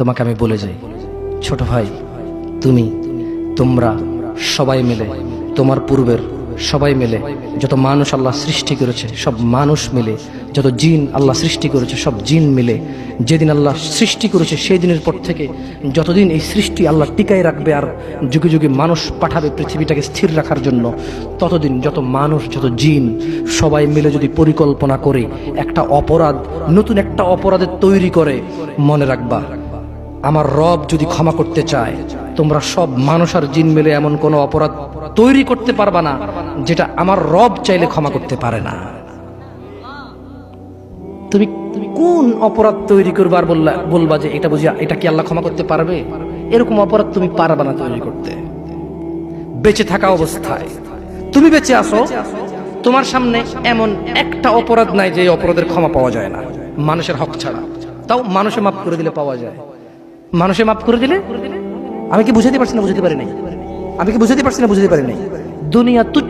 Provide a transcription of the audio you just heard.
তোমাকে আমি বলে যাই। ছোট ভাই, তুমি, তোমরা সবাই মিলে, তোমার পূর্বের সবাই মিলে, যত মানুষ আল্লাহ সৃষ্টি করেছে, সব মানুষ মিলে, যত জিন আল্লাহ সৃষ্টি করেছে, সব জিন মিলে, যেদিন আল্লাহ সৃষ্টি করেছে সেই দিনের পর থেকে যতদিন এই সৃষ্টি আল্লাহ টিকায় রাখবে আর যুগে যুগে মানুষ পাঠাবে পৃথিবীটাকে স্থির রাখার জন্য, ততদিন যত মানুষ, যত জিন সবাই মিলে যদি পরিকল্পনা করে, একটা অপরাধ, নতুন একটা অপরাধের তৈরি করে, মনে রাখবা আমার রব যদি ক্ষমা করতে চায়, তোমরা সব মানুষ আর জিন মিলে এমন কোনো অপরাধ তৈরি করতে পারবা না, যেটা আমার রব চাইলে ক্ষমা করতে পারে না। তুমি কোন অপরাধ তৈরি করবে আর বললা, বলবা যে এটা বুঝি এটা কি আল্লাহ ক্ষমা করতে পারবে? এরকম অপরাধ তুমি পারবা না তৈরি করতে। বেঁচে থাকা অবস্থায়। তুমি বেঁচে আসো তোমার সামনে এমন একটা অপরাধ নাই যে অপরাধের ক্ষমা পাওয়া যায় না। মানুষের হক ছাড়া। তাও মানুষে মাফ করে দিলে পাওয়া যায়। মানুষে মাফ করে দিলে? আমি কি বুঝাতে পারছি না বুঝাতে পারি নাই? আমি কি বুঝাতে পারছি না বুঝাতে পারি নাই? দুনিয়া তুচ্ছ